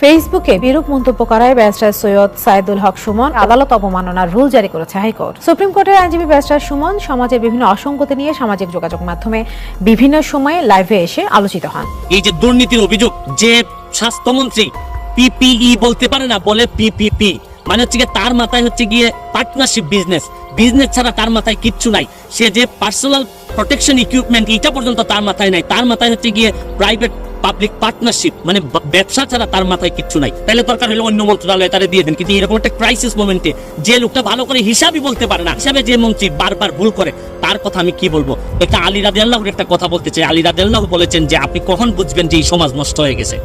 ফেসবুকে বিরূপ মন্তব্য করায় ব্যারিস্টার সৈয়দ সাইদুল হক সুমন আদালত অবমাননার রুল জারি করেছে হাইকোর্ট। সুপ্রিম কোর্টের আইনজীবী ব্যারিস্টার সুমন সমাজের বিভিন্ন অসঙ্গতি নিয়ে সামাজিক যোগাযোগ মাধ্যমে বিভিন্ন সময়ে লাইভে এসে আলোচিত হন। এই যে দুর্নীতির অভিযোগ, যে স্বাস্থ্যমন্ত্রী পিপিই বলতে পারে না, বলে পিপিপি মানে হচ্ছে গিয়ে তার মাথায় হচ্ছে গিয়ে পার্টনারশিপ বিজনেস বিজনেস ছাড়া তার মাথায় কিচ্ছু নাই। সে যে পার্সোনাল প্রোটেকশন ইকুইপমেন্ট এটা পর্যন্ত তার মাথায় নাই। তার মাথায় হচ্ছে গিয়ে প্রাইভেট পাবলিক পার্টনারশিপ মানে ব্যবসা ছাড়া তার মাথায় কিচ্ছু নাই। তাহলে দরকার হলে অন্য মন্ত্রণালয়ে তারা দিয়ে দেন, কিন্তু এরকম একটা ক্রাইসিস মোমেন্টে যে লোকটা ভালো করে হিসাবই বলতে পারে না, হিসাবে যে মন্ত্রী বারবার ভুল করে, তার কথা আমি কি বলব? এটা আলী রাদে আল্লাহর একটা কথা বলতে চাই। আলী রাদে আল্লাহ বলেছেন যে, আপনি কখন বুঝবেন যে এই সমাজ নষ্ট হয়ে গেছে?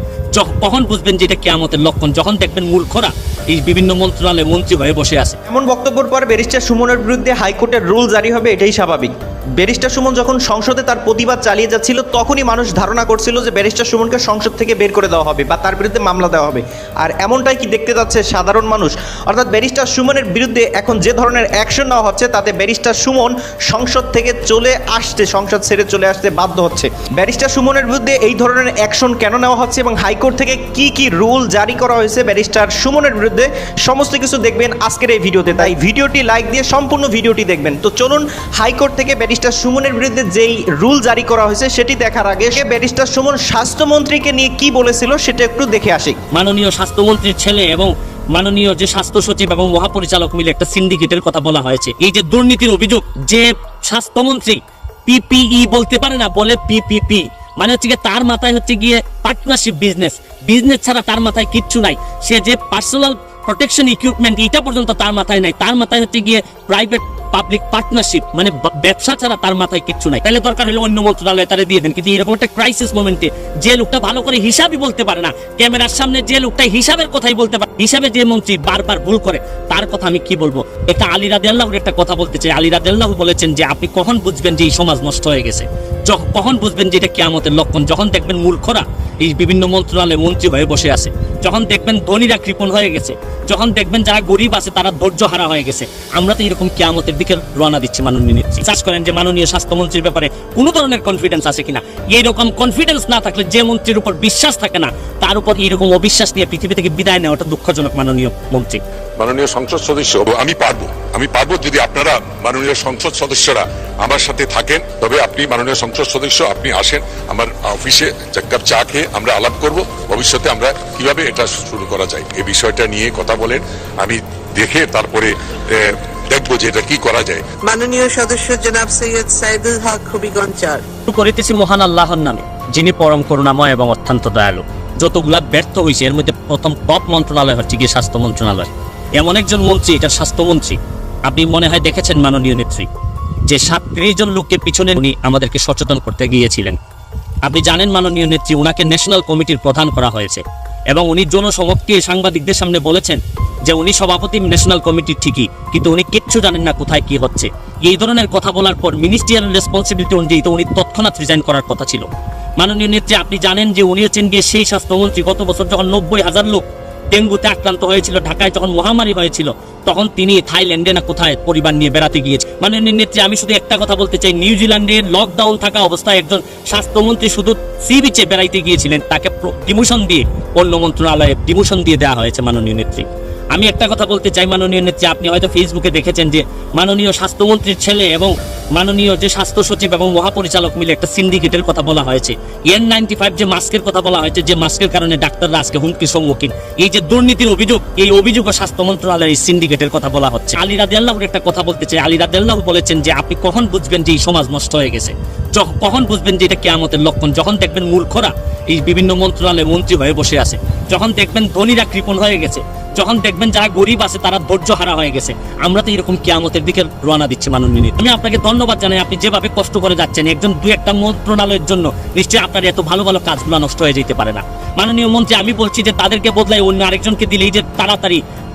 কখন বুঝবেন যে এটা কেয়ামতের লক্ষণ? যখন দেখবেন মূর্খরা এই বিভিন্ন মন্ত্রণালয়ে মন্ত্রী হয়ে বসে আছে। এমন বক্তব্যের পর ব্যারিস্টার সুমনের বিরুদ্ধে হাইকোর্টের রুল জারি হবে, এটাই স্বাভাবিক। ব্যারিস্টার সুমন যখন সংসদে তার প্রতিবাদ চালিয়ে যাচ্ছিল, তখনই মানুষ ধারণা করছিল যে ব্যারিস্টার সুমনকে সংসদ থেকে বের করে দেওয়া হবে বা তার বিরুদ্ধে মামলা দেওয়া হবে। আর এমনটাই কি দেখতে যাচ্ছে সাধারণ মানুষ? অর্থাৎ ব্যারিস্টার সুমনের বিরুদ্ধে এখন যে ধরনের অ্যাকশন নেওয়া হচ্ছে, তাতে ব্যারিস্টার সুমন সংসদ থেকে চলে আসতে সংসদ ছেড়ে চলে আসতে বাধ্য হচ্ছে। ব্যারিস্টার সুমনের বিরুদ্ধে এই ধরনের অ্যাকশন কেন নেওয়া হচ্ছে এবং হাইকোর্ট থেকে কি কি রুল জারি করা হয়েছে, ব্যারিস্টার সুমনের বিরুদ্ধে সমস্ত কিছু দেখবেন আজকের এই ভিডিওতে। তাই ভিডিওটি লাইক দিয়ে সম্পূর্ণ ভিডিওটি দেখবেন। তো চলুন হাইকোর্ট থেকে সুমনের বিরুদ্ধে যেই রুল জারি করা হয়েছে, সেটি দেখার আগে সে ব্যারিস্টার সুমন স্বাস্থ্যমন্ত্রীকে নিয়ে কি বলেছিল সেটা একটু দেখে আসি। মাননীয় স্বাস্থ্যমন্ত্রীর ছেলে এবং মাননীয় যে স্বাস্থ্য সচিব এবং মহাপরিচালক মিলে একটা সিন্ডিকেটের কথা বলা হয়েছে। এই যে দুর্নীতির অভিযোগ, যে স্বাস্থ্যমন্ত্রী পিপিই বলতে পারে না, বলে পিপিপি। মানে হচ্ছে তার মাথায় হচ্ছে গিয়ে পার্টনারশিপ বিজনেস বিজনেস ছাড়া তার মাথায় কিচ্ছু নাই। সে যে পার্সোনাল প্রোটেকশন ইকুইপমেন্ট এটা পর্যন্ত তার মাথায় নাই। তার মাথায় হচ্ছে গিয়ে প্রাইভেট পাবলিক পার্টনারশিপ মানে ব্যবসা ছাড়া তার মাথায় কিচ্ছু নাই। তাহলে দরকার হলে অন্য মন্ত্রণালয়ে তারা দিয়ে দেন, কিন্তু এরকম একটা ক্রাইসিস মোমেন্টে যে লোকটা ভালো করে হিসাবই বলতে পারে না, ক্যামেরার সামনে যে লোকটা হিসাবের কথাই বলতে পারে, হিসাবে যে মন্ত্রী বারবার ভুল করে, তার কথা আমি কি বলব? এটা আলী রাদে আল্লাহর একটা কথা বলতে চাই আলী রাদে আল্লাহ বলেছেন যে, আপনি কখন বুঝবেন যে এই সমাজ নষ্ট হয়ে গেছে? কখন বুঝবেন যে এটা কেয়ামতের লক্ষণ? যখন দেখবেন মূর্খরা এই বিভিন্ন মন্ত্রণালয়ে মন্ত্রী হয়ে বসে আছে। যখন দেখবেন ধনীরা কৃপণ হয়ে গেছে যখন দেখবেন যারা গরিব আছে, তারা ধৈর্য হারা হয়ে গেছে। আমরা তো এরকম কেয়ামতের দিকে রওনা দিচ্ছি মাননীয় নেত্রী। চাষ করেন যে মাননীয় স্বাস্থ্যমন্ত্রীর ব্যাপারে কোনো ধরনের কনফিডেন্স আছে কিনা? এইরকম কনফিডেন্স না থাকলে যে মন্ত্রীর উপর বিশ্বাস থাকে না, তার উপর এরকম অবিশ্বাস নিয়ে পৃথিবী থেকে বিদায় নেওয়াটা দুঃখজনক, মাননীয় মন্ত্রী। মাননীয় সংসদ সদস্য আমি পারব। আমি পারব যদি আপনারা মাননীয় সংসদ সদস্যরা আমার সাথে থাকেন। তবে আপনি মাননীয় সংসদ সদস্য, আপনি আসেন। আমার অফিসে এক কাপ চা খেয়ে আমরা আলাপ করব। ভবিষ্যতে আমরা কীভাবে এটা শুরু করা যায়? এই বিষয়টা নিয়ে কথা বলেন আমি দেখে তারপরে দেখব যে এটা কি করা যায়। মাননীয় সদস্য জনাব সৈয়দ সাইদুল হক হবিগঞ্জ চার করিতেছি মহান আল্লাহর নামে যিনি পরম করুণাময় এবং অত্যন্ত দয়ালু। যতগুলা ব্যর্থ হয়েছে এর মধ্যে প্রথম টপ মন্ত্রণালয় হচ্ছে গিয়ে স্বাস্থ্য মন্ত্রণালয়। এমন একজন মন্ত্রী এটা স্বাস্থ্যমন্ত্রী আপনি মনে হয় দেখেছেন মাননীয় নেত্রী যে সাতত্রিশ জন লোককে পিছনে উনি আমাদেরকে সচেতন করতে গিয়েছিলেন। আপনি জানেন মাননীয় নেত্রী উনাকে ন্যাশনাল কমিটির প্রধান করা হয়েছে। এবং উনি জনসমক্ষে সাংবাদিকদের সামনে বলেছেন যে উনি সভাপতি ন্যাশনাল কমিটির ঠিকই, কিন্তু উনি কিচ্ছু জানেন না কোথায় কি হচ্ছে। এই ধরনের কথা বলার পর মিনিস্ট্রিয়াল রেসপন্সিবিলিটি অনুযায়ী তো উনি তৎক্ষণাৎ রিজাইন করার কথা ছিল। মাননীয় নেত্রী, আপনি জানেন যে উনি হচ্ছেন গিয়ে সেই স্বাস্থ্যমন্ত্রী, গত বছর যখন নব্বই হাজার লোক ডেঙ্গুতে আক্রান্ত হয়েছিল, ঢাকায় যখন মহামারী হয়েছিল, তখন তিনি থাইল্যান্ডে না কোথায় পরিবার নিয়ে বেড়াতে গিয়েছে। মাননীয় নেত্রী, আমি শুধু একটা কথা বলতে চাই, নিউজিল্যান্ডে লকডাউন থাকা অবস্থায় একজন স্বাস্থ্যমন্ত্রী শুধু সি বিচে বেড়াইতে গিয়েছিলেন, তাকে ডিমোশন দিয়ে অন্য মন্ত্রণালয়ে ডিমোশন দিয়ে দেওয়া হয়েছে মাননীয় নেত্রী। আমি একটা কথা বলতে চাই, মাননীয় নেত্রী। আপনি হয়তো ফেসবুকে দেখেছেন যে মাননীয় স্বাস্থ্যমন্ত্রীর ছেলে এবং মাননীয় যে স্বাস্থ্য সচিব এবং মহাপরিচালক মিলে একটা সিন্ডিকেটের কথা বলা হয়েছে। এন নাইনটি ফাইভ যে মাস্কের কথা বলা হয়েছে, যে মাস্কের কারণে ডাক্তাররা আজকে হুমকির সম্মুখীন। এই যে দুর্নীতির অভিযোগ, এই অভিযোগ স্বাস্থ্য মন্ত্রণালয়ের এই সিন্ডিকেটের কথা বলা হচ্ছে। আলী রাদে আল্লাহর একটা কথা বলতে চাই। আলী রাদে আল্লাহ বলেছেন যে, আপনি কখন বুঝবেন যে এই সমাজ নষ্ট হয়ে গেছে? কখন বুঝবেন যে এটা কেয়ামতের লক্ষণ? যখন দেখবেন মূর্খরা এই বিভিন্ন মন্ত্রণালয়ে মন্ত্রী হয়ে বসে আছে। যখন দেখবেন ধনীরা কৃপণ হয়ে গেছে। যখন দেখবেন যারা গরিব আছে, তারা ধৈর্য হারা হয়ে গেছে আমরা তো এরকম কেয়ামতের দিকে রওনা দিচ্ছি, মাননীয়। আমি আপনাকে ধন্যবাদ জানাই, আপনি যেভাবে কষ্ট করে যাচ্ছেন, একজন দু একটা মন্ত্রণালয়ের জন্য নিশ্চয়ই আপনার এত ভালো ভালো কাজগুলো নষ্ট হয়ে যেতে পারে না মাননীয় মন্ত্রী, আমি বলছি যে তাদেরকে বদলাই অন্য আরেকজনকে দিলেই যে তাড়াতাড়ি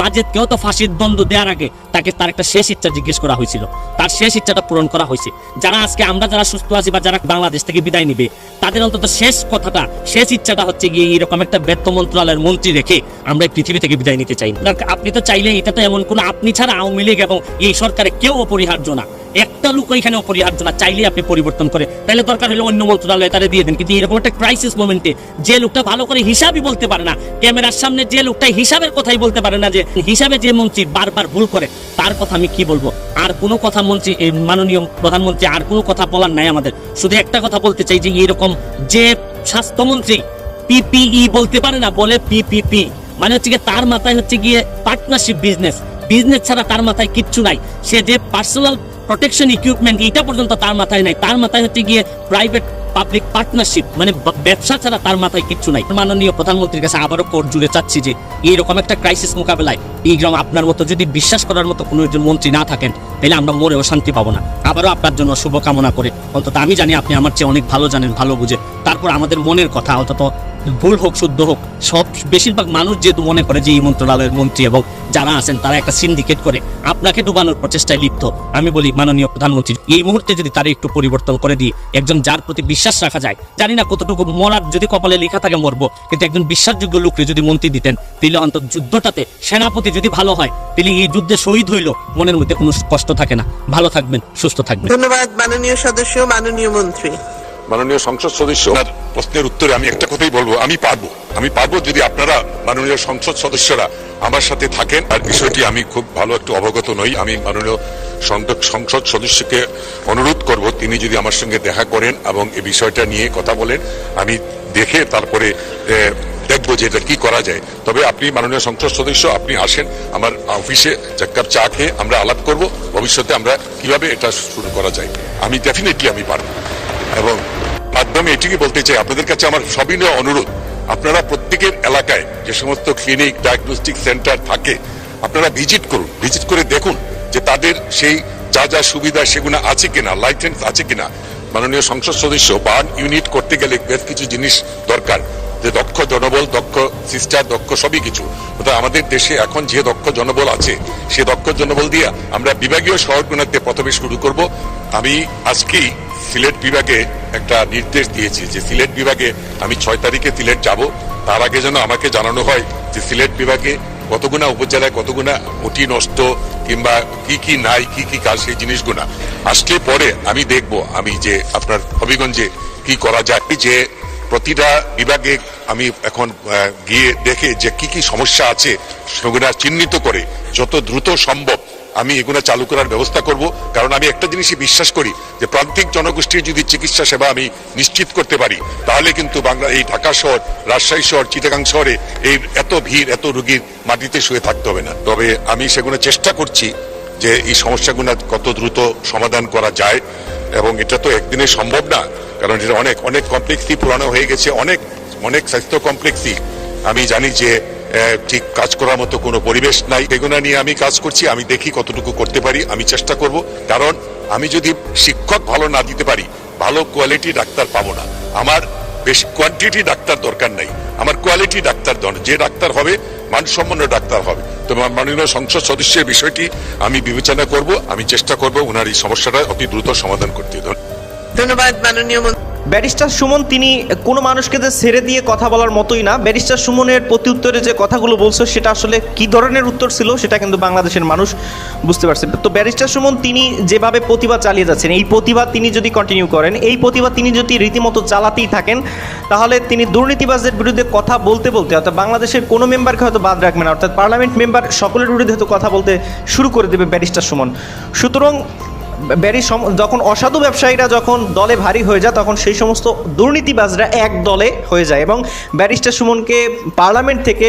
মাজেদকেও তো ফাঁসির দ্বন্দ্ব দেওয়ার আগে তাকে তার একটা শেষ ইচ্ছা জিজ্ঞেস করা হয়েছিল। তার শেষ ইচ্ছাটা পূরণ করা হয়েছে। যারা আজকে আমরা যারা সুস্থ আছি বা যারা বাংলাদেশ থেকে বিদায় নিবে, তাদের অন্তত শেষ কথাটা, শেষ ইচ্ছাটা হচ্ছে গিয়ে এরকম একটা ব্যর্থ মন্ত্রণালয়ের মন্ত্রী রেখে আমরা এই পৃথিবী থেকে বিদায় নিতে চাই। আপনি তো চাইলে এটা তো এমন কোনো, আপনি ছাড়া আওয়ামী লীগ এবং এই সরকারে কেউ অপরিহার্য না। একটা লোক এখানে অপরিহার্য না চাইলে আপনি পরিবর্তন করে। তাহলে দরকার হলে অন্য মন্ত্রণালয়ে তারা দিয়ে দেন। কিন্তু এরকম একটা ক্রাইসিস মোমেন্টে যে লোকটা ভালো করে হিসাবই বলতে পারে না, ক্যামেরার সামনে যে লোকটা হিসাবের কথাই বলতে পারে না যে হিসাবে যে মন্ত্রী বারবার ভুল করে, তার কথা আমি কি বলব? আর কোনো কথা মন্ত্রী, এই মাননীয় প্রধানমন্ত্রী, আর কোনো কথা বলার নাই আমাদের। শুধু একটা কথা বলতে চাই যে এরকম যে স্বাস্থ্যমন্ত্রী পিপিই বলতে পারে না, বলে পিপিপি মানে হচ্ছে গিয়ে তার মাথায় হচ্ছে গিয়ে পার্টনারশিপ বিজনেস বিজনেস ছাড়া তার মাথায় কিচ্ছু নাই। সে যে পার্সোনাল প্রোটেকশন ইকুইপমেন্ট এটা পর্যন্ত তার মাথায় নাই। তার মাথায় হচ্ছে গিয়ে প্রাইভেট পাবলিক পার্টনারশিপ মানে ব্যবসা ছাড়া তার মাথায় কিচ্ছু নাই। মাননীয় প্রধানমন্ত্রীর কাছে আবারও কোর্ট জুড়ে চাচ্ছি যে, এইরকম একটা ক্রাইসিস মোকাবেলায় এই গ্রাম আপনার মতো যদি বিশ্বাস করার মতো কোনো একজন মন্ত্রী না থাকেন, তাহলে আমরা মরেও শান্তি পাবো না। আবারও আপনার জন্য শুভকামনা করে, অন্তত আমি জানি আপনি আমার চেয়ে অনেক ভালো জানেন, ভালো বুঝে তারপর আমাদের মনের কথা, অন্তত ভুল হোক, শুদ্ধ হোক, সব, বেশিরভাগ মানুষ যেহেতু মনে করে যে এই মন্ত্রণালয়ের মন্ত্রী এবং যারা আছেন, তারা একটা সিন্ডিকেট করে আপনাকে ডুবানোর প্রচেষ্টায় লিপ্ত। আমি বলি, মাননীয় প্রধানমন্ত্রী, এই মুহূর্তে যদি তারা একটু পরিবর্তন করে দিই, একজন যার প্রতি বিশ্বাস রাখা যায়, জানি না কতটুকু মরার যদি কপালে লেখা থাকে মরবো, কিন্তু একজন বিশ্বাসযোগ্য লোককে যদি মন্ত্রী দিতেন, তাহলে অন্তত যুদ্ধটাতে সেনাপতি যদি ভালো হয়, তাহলে এই যুদ্ধে শহীদ হইল, মনের মধ্যে কোনো কষ্ট থাকে না। ভালো থাকবেন, সুস্থ থাকবেন। ধন্যবাদ, মাননীয় সদস্য, মাননীয় মন্ত্রী। মাননীয় সংসদ সদস্য। প্রশ্নের উত্তরে আমি একটা কথাই বলব, আমি পারব। আমি পারব যদি আপনারা মাননীয় সংসদ সদস্যরা আমার সাথে থাকেন। আর বিষয়টি আমি খুব ভালো একটু অবগত নই। আমি মাননীয় সংসদ- সদস্যকে অনুরোধ করব, তিনি যদি আমার সঙ্গে দেখা করেন এবং এই বিষয়টা নিয়ে কথা বলেন, আমি দেখে তারপরে দেখব যে এটা কি করা যায়। তবে আপনি মাননীয় সংসদ সদস্য, আপনি আসেন, আমার অফিসে এক কাপ চা খেয়ে আমরা আলাপ করব। ভবিষ্যতে আমরা কীভাবে এটা শুরু করা যায়। আমি ডেফিনেটলি আমি পারব। এবং মাধ্যমে এটিকে বলতে চাই, আপনাদের কাছে আমার সবিনয় অনুরোধ। আপনারা প্রত্যেকের এলাকায় যে সমস্ত ক্লিনিক ডায়াগনস্টিক সেন্টার থাকে, আপনারা ভিজিট করুন। ভিজিট করে দেখুন যে তাদের সেই যা যা সুবিধা সেগুলো আছে কিনা লাইসেন্স আছে কিনা। মাননীয় সংসদ সদস্য, বার্ন ইউনিট করতে গেলে বেশ কিছু জিনিস দরকার। যে দক্ষ জনবল, দক্ষ সিস্টার দক্ষ সবই কিছু। অর্থাৎ আমাদের দেশে এখন যে দক্ষ জনবল আছে, সে দক্ষ জনবল দিয়ে আমরা বিভাগীয় শহরগুলোতে প্রথমে শুরু করব। আমি আজকেই সিলেট বিভাগে একটা নির্দেশ দিয়েছি যে সিলেট বিভাগে আমি ছয় তারিখে সিলেট যাব। তার আগে যেন আমাকে জানানো হয় যে সিলেট বিভাগে কতগুনা উপজেলায় কতগুনা ওটি নষ্ট, কিংবা কি কি নাই, কি কি কাজ, সেই জিনিসগুলা আসলে পরে আমি দেখব, আমি যে আপনার হবিগঞ্জে কি করা যায়, যে প্রতিটা বিভাগে আমি এখন গিয়ে দেখে যে কি কি সমস্যা আছে সেগুলা চিহ্নিত করে যত দ্রুত সম্ভব আমি এগুলো চালু করার ব্যবস্থা করব। কারণ আমি একটা জিনিসই বিশ্বাস করি যে প্রান্তিক জনগোষ্ঠীর যদি চিকিৎসা সেবা আমি নিশ্চিত করতে পারি, তাহলে কিন্তু বাংলা, এই ঢাকা শহর, রাজশাহী শহর, চিটাগাং শহরে এই এত ভিড়, এত রুগীর মাটিতে শুয়ে থাকতে হবে না। তবে আমি সেগুলো চেষ্টা করছি যে এই সমস্যাগুলো কত দ্রুত সমাধান করা যায় এবং এটা তো একদিনে সম্ভব না। কারণ এটা অনেক অনেক কমপ্লেক্সই পুরানো হয়ে গেছে, অনেক অনেক স্বাস্থ্য কমপ্লেক্সই আমি জানি যে ঠিক কাজ করার মতো কোনো পরিবেশ নাই। এগুলো নিয়ে আমি কাজ করছি, আমি দেখি কতটুকু করতে পারি, আমি চেষ্টা করব। কারণ আমি যদি শিক্ষক ভালো না দিতে পারি, ভালো কোয়ালিটি ডাক্তার পাবো না। আমার বেশি কোয়ান্টিটি ডাক্তার দরকার নাই। আমার কোয়ালিটি ডাক্তার দরকার যে ডাক্তার হবে, মানসম্পন্ন ডাক্তার হবে। তো মাননীয় সংসদ সদস্যের বিষয়টি আমি বিবেচনা করব, আমি চেষ্টা করব ওনার এই সমস্যাটা অতি দ্রুত সমাধান করতে। ধন্যবাদ। ধন্যবাদ, মাননীয় ব্যারিস্টার সুমন, তিনি কোনো মানুষকে যে ছেড়ে দিয়ে কথা বলার মতোই না। ব্যারিস্টার সুমনের প্রতি উত্তরে যে কথাগুলো বলছো, সেটা আসলে কি ধরনের উত্তর ছিল, সেটা কিন্তু বাংলাদেশের মানুষ বুঝতে পারছে। তো ব্যারিস্টার সুমন, তিনি যেভাবে প্রতিবাদ চালিয়ে যাচ্ছেন, এই প্রতিবাদ তিনি যদি কন্টিনিউ করেন, এই প্রতিবাদ তিনি যদি রীতিমতো চালাতেই থাকেন, তাহলে তিনি দুর্নীতিবাজদের বিরুদ্ধে কথা বলতে বলতে, অর্থাৎ বাংলাদেশের কোনো মেম্বারকে হয়তো বাদ রাখবেন না। অর্থাৎ পার্লামেন্ট মেম্বার সকলের বিরুদ্ধে হয়তো কথা বলতে শুরু করে দেবে ব্যারিস্টার সুমন। সুতরাং ব্যারি যখন অসাধু ব্যবসায়ীরা যখন দলে ভারী হয়ে যায়, তখন সেই সমস্ত দুর্নীতিবাজরা এক দলে হয়ে যায় এবং ব্যারিস্টার সুমনকে পার্লামেন্ট থেকে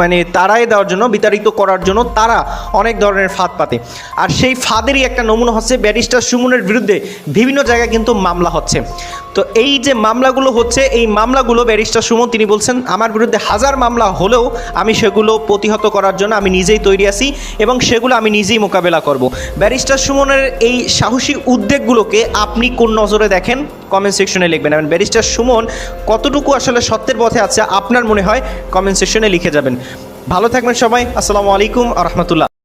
মানে তাড়ায় দেওয়ার জন্য, বিতাড়িত করার জন্য তারা অনেক ধরনের ফাঁদ পাতে। আর সেই ফাঁদেরই একটা নমুনা হচ্ছে ব্যারিস্টার সুমনের বিরুদ্ধে বিভিন্ন জায়গায় কিন্তু মামলা হচ্ছে। তো এই যে মামলাগুলো হচ্ছে, এই মামলাগুলো ব্যারিস্টার সুমন তিনি বলছেন, আমার বিরুদ্ধে হাজার মামলা হলেও আমি সেগুলো প্রতিহত করার জন্য আমি নিজেই তৈরি আছি এবং সেগুলো আমি নিজেই মোকাবেলা করব। ব্যারিস্টার সুমনের এই সাহসী উদ্যোগগুলোকে আপনি কোন নজরে দেখেন? কমেন্ট সেকশনে লিখবেন। এবং ব্যারিস্টার সুমন কতটুকু আসলে সত্যের পথে আছে আপনার মনে হয়? কমেন্ট সেকশনে লিখে যাবেন। ভালো থাকবেন সবাই। আসসালামু আলাইকুম আ রহমতুল্লাহ।